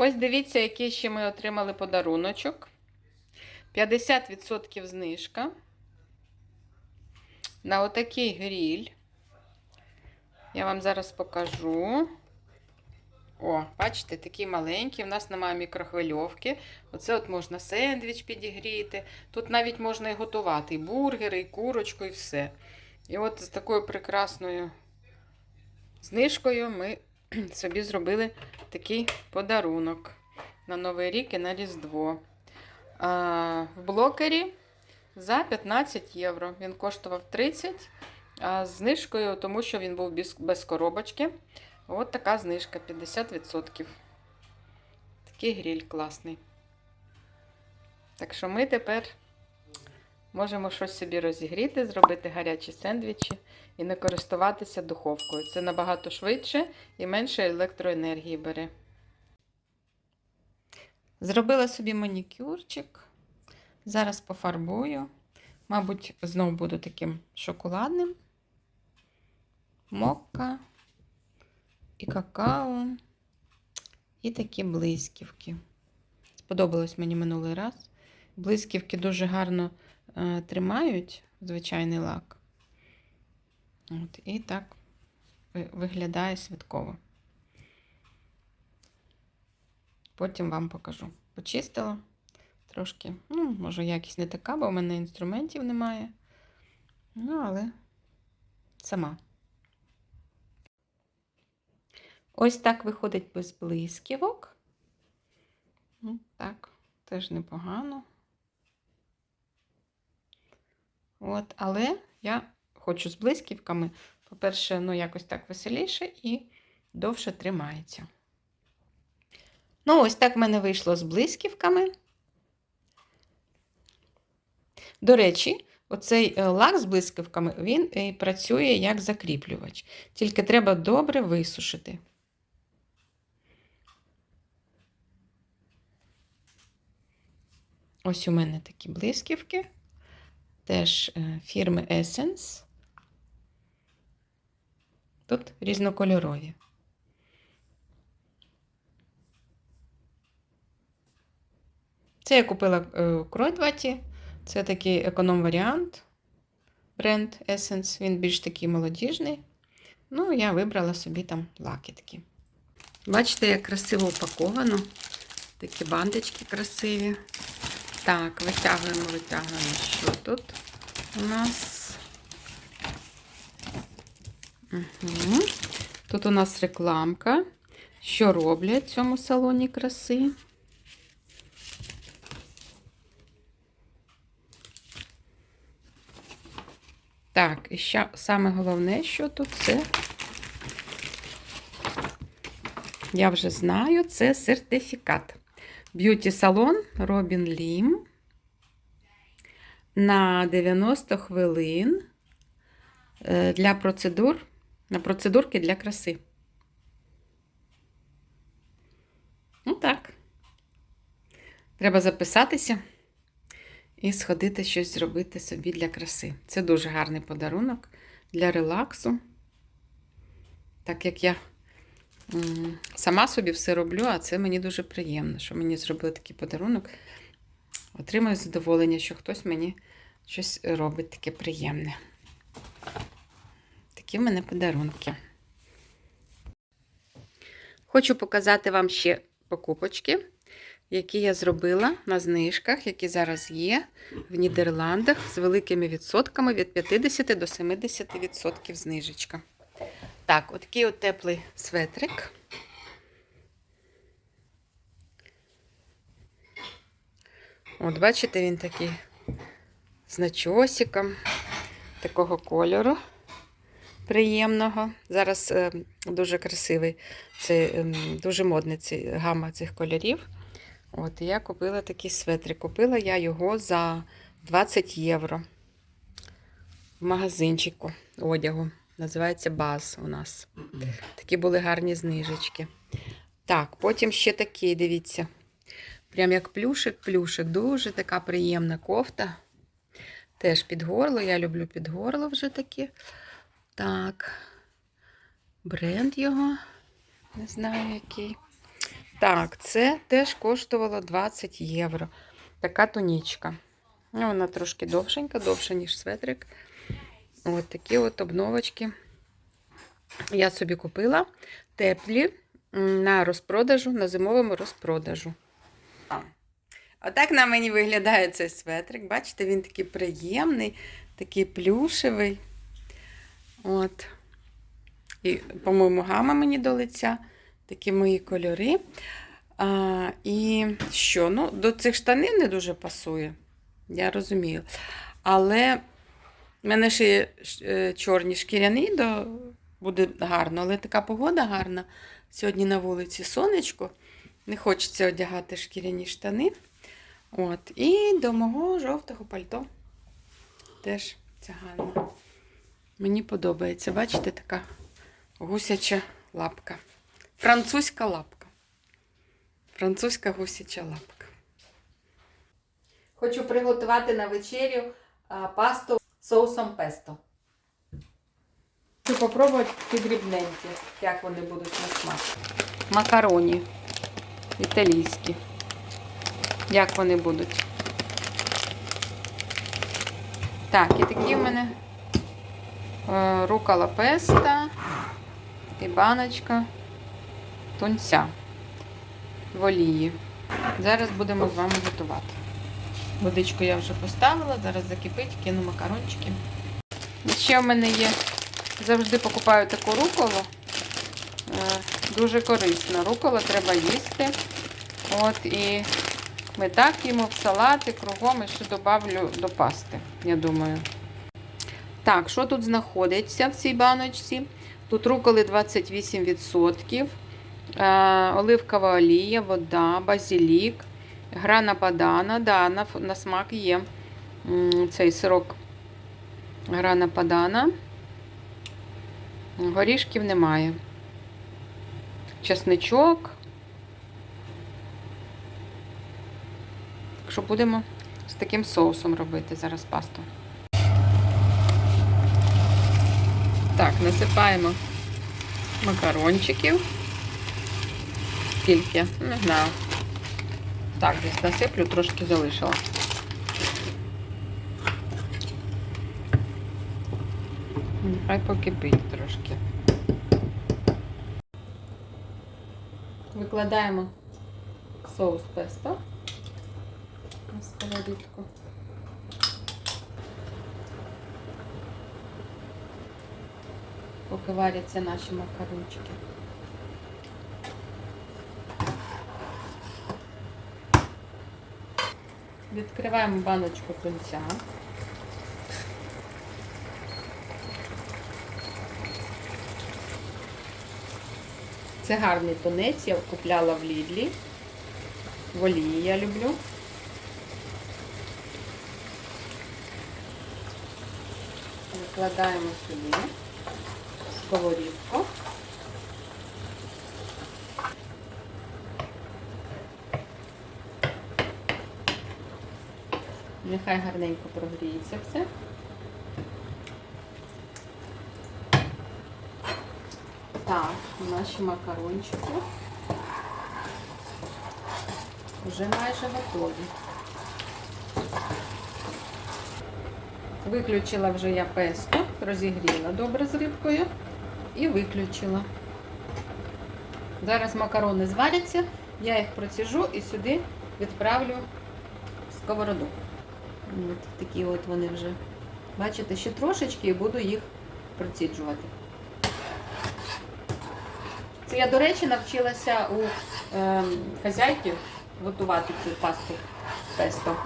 Ось дивіться, який ще ми отримали подаруночок. 50% знижка. На отакий гріль. Я вам зараз покажу. О, бачите, такий маленький. У нас немає мікрохвильовки. Оце от можна сендвіч підігріти. Тут навіть можна і готувати і бургери, і курочку, і все. І от з такою прекрасною знижкою ми собі зробили такий подарунок на Новий рік і на Різдво. А, в блокері за 15 євро. Він коштував 30, а з знижкою, тому що він був без, коробочки. От така знижка 50%. Такий гриль класний. Так що ми тепер можемо щось собі розігріти, зробити гарячі сендвічі і не користуватися духовкою. Це набагато швидше і менше електроенергії бере. Зробила собі манікюрчик. Зараз пофарбую. Мабуть, знову буду таким шоколадним. Мокка і какао, і такі блисківки. Сподобалось мені минулий раз. Блисківки дуже гарно тримають звичайний лак. От, і так виглядає святково. Потім вам покажу. Почистила трошки. Ну, може, якість не така, бо в мене інструментів немає. Ну, але сама. Ось так виходить без блисківок. Ну, так, теж непогано. От, але я хочу з блисківками. По-перше, ну, якось так веселіше і довше тримається. Ну, ось так в мене вийшло з блисківками. До речі, оцей е, лак з блискавками, він е, працює як закріплювач. Тільки треба добре висушити. Ось у мене такі блисківки. Теж е, фірми Essence. Тут різнокольорові. Це я купила е, в Кройдваті. Це такий економ-варіант. Бренд Essence. Він більш такий молодіжний. Ну, я вибрала собі там лаки такі. Бачите, як красиво упаковано. Такі бандочки красиві. Так, витягуємо, витягуємо. Що тут у нас? Угу. Тут у нас рекламка. Що роблять в цьому салоні краси? Так, і ще саме головне, що тут це. Я вже знаю, це сертифікат. Б'юті салон Робін Лім на 90 хвилин е, для процедур, на процедурки для краси. Ну так. Треба записатися і сходити щось зробити собі для краси. Це дуже гарний подарунок для релаксу. Так як я сама собі все роблю, а це мені дуже приємно, що мені зробили такий подарунок. Отримую задоволення, що хтось мені щось робить таке приємне. Такі в мене подарунки. Хочу показати вам ще покупочки які я зробила на знижках, які зараз є в Нідерландах з великими відсотками від 50 до 70% знижечка. Так, отакий от теплий светрик. От, бачите, він такий з начосиком, такого кольору приємного. Зараз е, дуже красивий, це е, дуже модний цей гама цих кольорів. От, і я купила такий светрик. Купила я його за 20 євро в магазинчику одягу. Називається Баз у нас. Такі були гарні знижечки. Так, потім ще такий, дивіться. Прям як плюшик-плюшик. Дуже така приємна кофта. Теж під горло. Я люблю під горло вже такі. Так. Бренд його. Не знаю який. Так, це теж коштувало 20 євро. Така тунічка. Ну, вона трошки довшенька, довша, ніж светрик. От такі от обновочки. Я собі купила теплі на розпродажу, на зимовому розпродажу. Отак на мені виглядає цей светрик. Бачите, він такий приємний, такий плюшевий. От. І, по-моєму, гама мені до лиця. Такі мої кольори. А, і що? Ну, до цих штанів не дуже пасує. Я розумію. Але в мене ще е, чорні шкіряні, то буде гарно. Але така погода гарна. Сьогодні на вулиці сонечко. Не хочеться одягати шкіряні штани. От. І до мого жовтого пальто. Теж це гарно. Мені подобається. Бачите, така гусяча лапка. Французька лапка. Французька гусяча лапка. Хочу приготувати на вечерю пасту соусом песто. Хочу попробувати ці дрібненькі, як вони будуть на смак. Макароні італійські. Як вони будуть. Так, і такі в мене е, рукола песта і баночка тунця в олії. Зараз будемо з вами готувати. Водичку я вже поставила, зараз закипить, кину макарончики. Ще в мене є, завжди покупаю таку руколу. Е, Дуже корисна. Рукола треба їсти. От і ми так їмо в салати кругом і ще додавлю до пасти, я думаю. Так, що тут знаходиться в цій баночці? Тут руколи 28%, е, оливкова олія, вода, базилік, грана падана. Да, на, на смак є цей сирок грана падана. Горішків немає. Чесничок. Так що будемо з таким соусом робити зараз пасту. Так, насипаємо макарончиків. Скільки? Не знаю. Так, десь насиплю, трошки залишила. Нехай покипить трошки. Викладаємо соус песто на сковорідку. Поки варяться наші макарончики. Відкриваємо баночку тунця. Це гарний тунець, я купляла в Лідлі. В олії я люблю. Викладаємо сюди сковорідку. Нехай гарненько прогріється все. Так, наші макарончики вже майже готові. Виключила вже я песто, розігріла добре з рибкою і виключила. Зараз макарони зваряться, я їх проціжу і сюди відправлю в сковороду. От такі от вони вже. Бачите, ще трошечки і буду їх проціджувати. Це я, до речі, навчилася у е, хазяйки готувати цю пасту песто,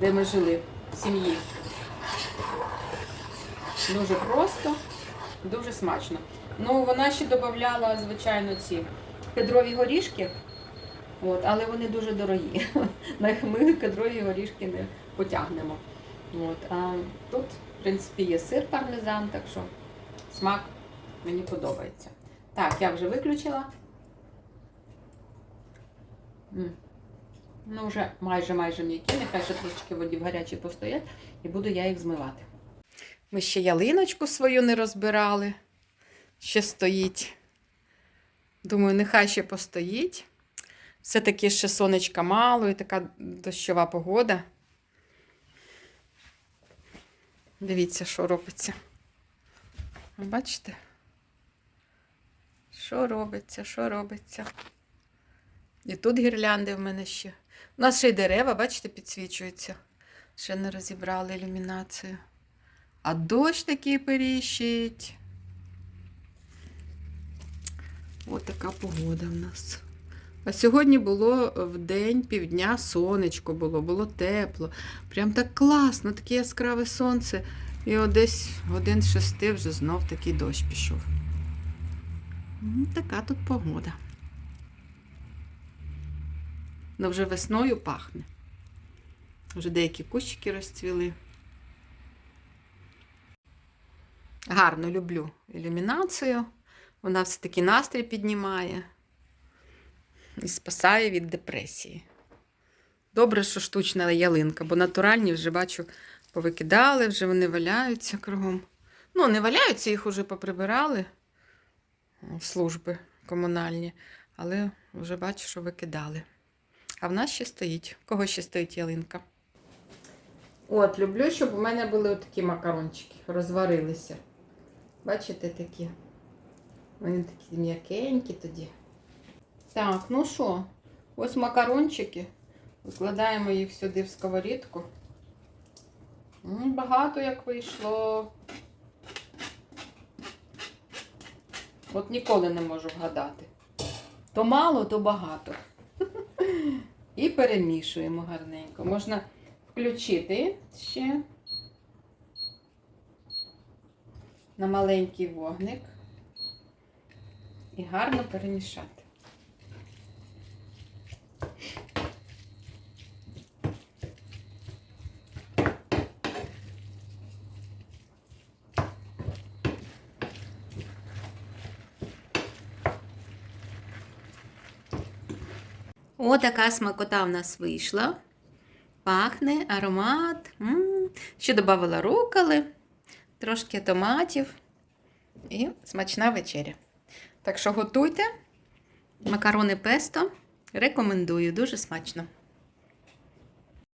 де ми жили в сім'ї. Дуже просто, дуже смачно. Ну, вона ще додавала, звичайно, ці кедрові горішки, от, але вони дуже дорогі. Ми кедрові горішки не потягнемо. От, а тут, в принципі, є сир пармезан, так що смак мені подобається. Так, я вже виключила. Ну, вже майже майже м'які, нехай ще трошечки воді в гарячій постоять, і буду я їх змивати. Ми ще ялиночку свою не розбирали. Ще стоїть. Думаю, нехай ще постоїть. Все-таки ще сонечка мало і така дощова погода. Дивіться, що робиться. Бачите? Що робиться, що робиться? І тут гірлянди в мене ще. У нас ще й дерева, бачите, підсвічуються. Ще не розібрали ілюмінацію. А дощ такий періщить. Ось така погода в нас. А сьогодні було в день півдня сонечко було, було тепло. Прям так класно, таке яскраве сонце. І от десь годин шести вже знов такий дощ пішов. М, Така тут погода. Ну вже весною пахне. Вже деякі кущики розцвіли. Гарно люблю ілюмінацію. Вона все-таки настрій піднімає і спасає від депресії. Добре, що штучна ялинка, бо натуральні вже бачу, повикидали, вже вони валяються кругом. Ну, не валяються, їх уже поприбирали служби комунальні, але вже бачу, що викидали. А в нас ще стоїть. Кого ще стоїть ялинка? От, люблю, щоб у мене були такі макарончики, розварилися. Бачите такі? Вони такі м'якенькі тоді. Так, ну що, ось макарончики. Викладаємо їх сюди в сковорідку. Багато як вийшло. От ніколи не можу вгадати. То мало, то багато. І перемішуємо гарненько. Можна включити ще на маленький вогник і гарно перемішати. О, така смакота в нас вийшла. Пахне, аромат. М. Ще додавала руколи, трошки томатів і смачна вечеря. Так що готуйте макарони песто. Рекомендую, дуже смачно.